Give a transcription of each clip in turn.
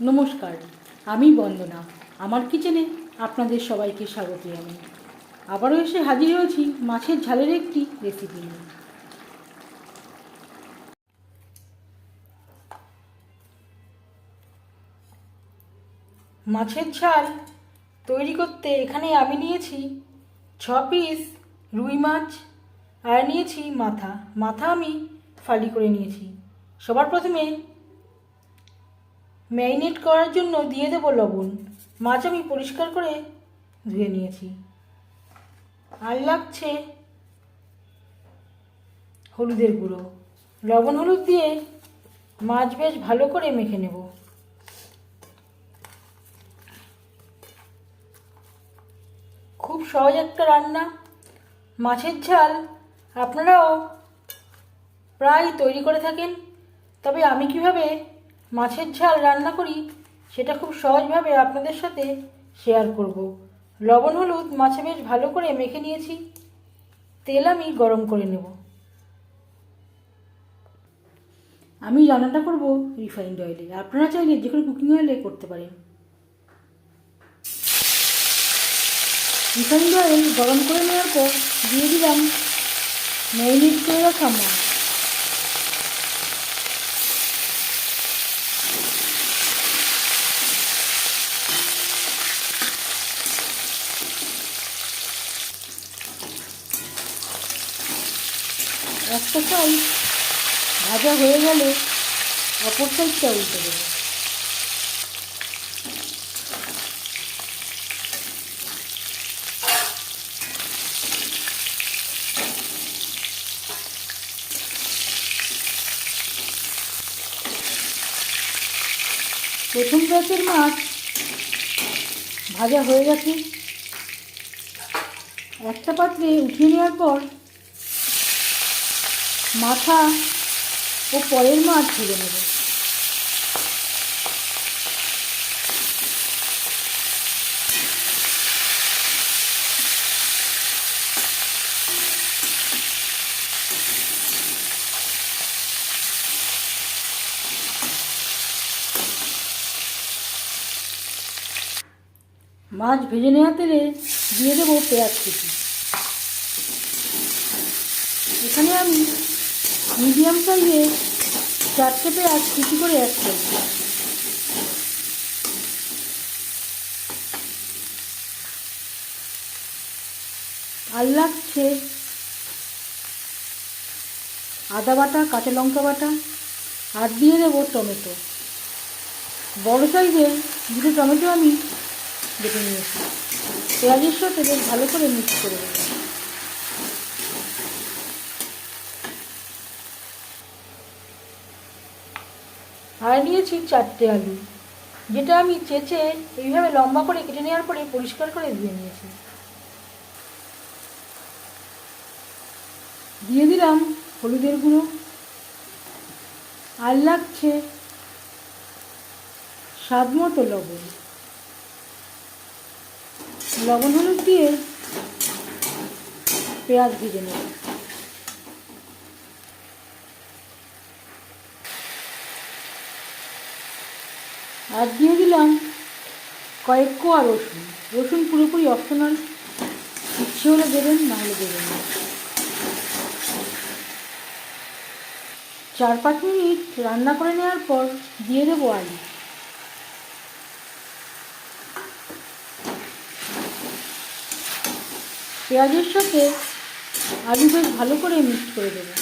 নমস্কার, আমি বন্দনা। আমার কিচেনে আপনাদের সবাইকে স্বাগত জানাই। আবারও এসে হাজির হয়েছি মাছের ঝালের একটি রেসিপি নিয়ে। মাছের ঝাল তৈরি করতে এখানে আমি নিয়েছি ছ পিস রুই মাছ আর নিয়েছি মাথা। মাথা আমি ফালি করে নিয়েছি। সবার প্রথমে ম্যারিনেট করার জন্য দিয়ে দেবো লবণ। মাছ আমি পরিষ্কার করে ধুয়ে নিয়েছি। আর লাগছে হলুদের গুঁড়ো। লবণ হলুদ দিয়ে মাছ বেশ ভালো করে মেখে নেব। খুব সহজ একটা রান্না। মাছের ঝাল আপনারাও প্রায় তৈরি করে থাকেন। তবে আমি কীভাবে মাছের ঝাল রান্না করি, সেটা খুব সহজভাবে আপনাদের সাথে শেয়ার করব। লবণ, হলুদ মাছে বেশ ভালো করে মেখে নিয়েছি। তেল আমি গরম করে নেব। আমি রান্নাটা করব রিফাইন্ড অয়েলে আপনারা চাইলে যে কোনো কুকিং অয়েলে করতে পারেন। রিফাইন্ড অয়েল গরম করে নেওয়ার পর দিয়ে দিলাম ম্যারিনেট করে রাখা মাছ। একটা সাইড ভাজা হয়ে গেলে অপর সাইডটা উল্টে দেবো। প্রথম ব্যাচের মাছ ভাজা হয়ে গেছে। একটা পাত্রে উঠিয়ে নেওয়ার পর মাথা ও পরের মাছ ভেজে নেব। মাছ ভেজে নেওয়া তেলে দিয়ে দেবো পেঁয়াজ কুচি। এখানে আমি মিডিয়াম সাইজে চারটে পেঁয়াজ কুচি করে অ্যাড করব আর লাগছে। আদা বাটা, কাঁচা লঙ্কা বাটা, আর দিয়ে দেবো টমেটো। বড় সাইজের দুটো টমেটো আমি বেটে নিয়েছি। পেঁয়াজের সাথে বেশ ভালো করে মিক্স করে দেবো আর নিয়েছি চারটে আলু। যেটা আমি চেঁচে এইভাবে লম্বা করে কেটে নেওয়ার পরে পরিষ্কার করে দিয়ে নিয়েছি। দিয়ে দিলাম হলুদের গুঁড়ো, আর লাগছে স্বাদ মতো লবণ। লবণ হলুদ দিয়ে পেঁয়াজ ভেজে নেব। আর দিয়ে দিলাম কয়েক কোয়া রসুন। রসুন পুরোপুরি অপশনাল ইচ্ছে হলে দেবেন, না হলে দেবেন না। চার পাঁচ মিনিট রান্না করে নেওয়ার পর দিয়ে দেবো আলু। পেঁয়াজের সাথে আলু বেশ ভালো করে মিক্স করে দেবো।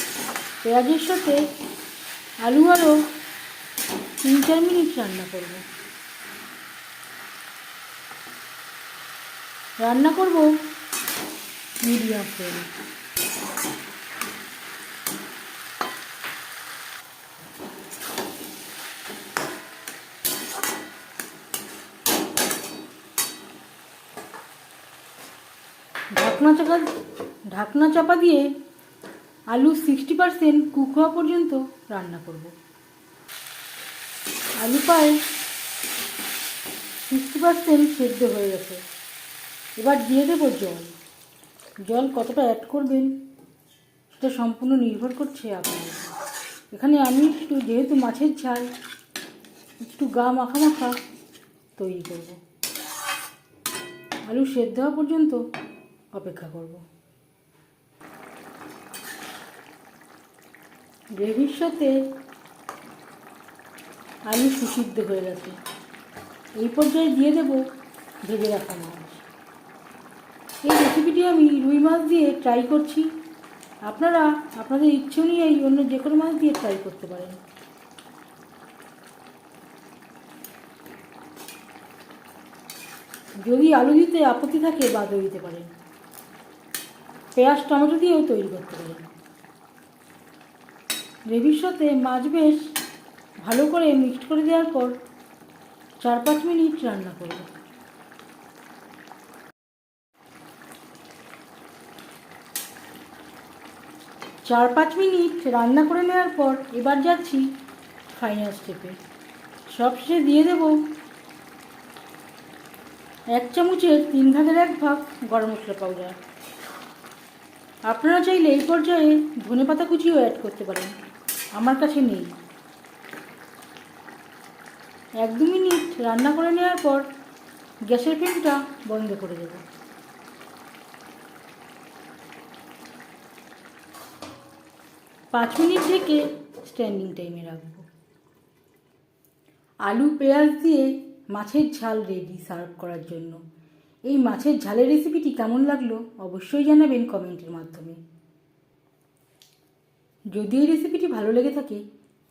পেঁয়াজের সাথে আলু আরও তিন চার মিনিট রান্না করব। রান্না করব মিডিয়াম ফ্লেমে ঢাকনা চাপা ঢাকনা চাপা দিয়ে আলু সিক্সটি পারসেন্ট কুক হওয়া পর্যন্ত রান্না করব। আলু পায়ে সিক্সটি পারসেন্ট সেদ্ধ হয়ে গেছে। এবার দিয়ে দেবো জল। জল কতটা অ্যাড করবেন, সেটা সম্পূর্ণ নির্ভর করছে আপনার এখানে আমি একটু, যেহেতু মাছের ঝাল, একটু গা মাখা মাখা তৈরি করব। আলু সেদ্ধ হওয়া পর্যন্ত অপেক্ষা করব। গ্রেভির সাথে আলু সুসিদ্ধ হয়ে গেছে। এই পর্যায়ে দিয়ে দেব ভেজে রাখা মাছ। এই রেসিপিটি আমি রুই মাছ দিয়ে ট্রাই করছি। আপনারা, আপনাদের ইচ্ছে অনুযায়ী অন্য যে কোনো মাছ দিয়ে ট্রাই করতে পারেন। যদি আলু দিতে আপত্তি থাকে, বাদও দিতে পারেন। পেঁয়াজ, টমেটো দিয়েও তৈরি করতে পারেন। গ্রেভির সাথে মাছ বেশ ভালো করে মিক্সড করে দেওয়ার পর চার পাঁচ মিনিট রান্না করব। চার পাঁচ মিনিট রান্না করে নেওয়ার পর এবার যাচ্ছি ফাইনাল স্টেপে সবশেষে দিয়ে দেব এক চামচের তিন ভাগের এক ভাগ গরম মশলা পাউডার আপনারা চাইলে এই পর্যায়ে ধনে পাতা কুচিও অ্যাড করতে পারেন। আমার কাছে নেই। এক দু মিনিট রান্না করে নেওয়ার পর গ্যাসের ফ্লেমটা বন্ধ করে দেব। পাঁচ মিনিট ঢেকে স্ট্যান্ডিং টাইমে রাখব। আলু, পেঁয়াজ দিয়ে মাছের ঝাল রেডি সার্ভ করার জন্য। এই মাছের ঝালের রেসিপিটি কেমন লাগল অবশ্যই জানাবেন কমেন্টের মাধ্যমে। যদি এই রেসিপিটি ভালো লেগে থাকে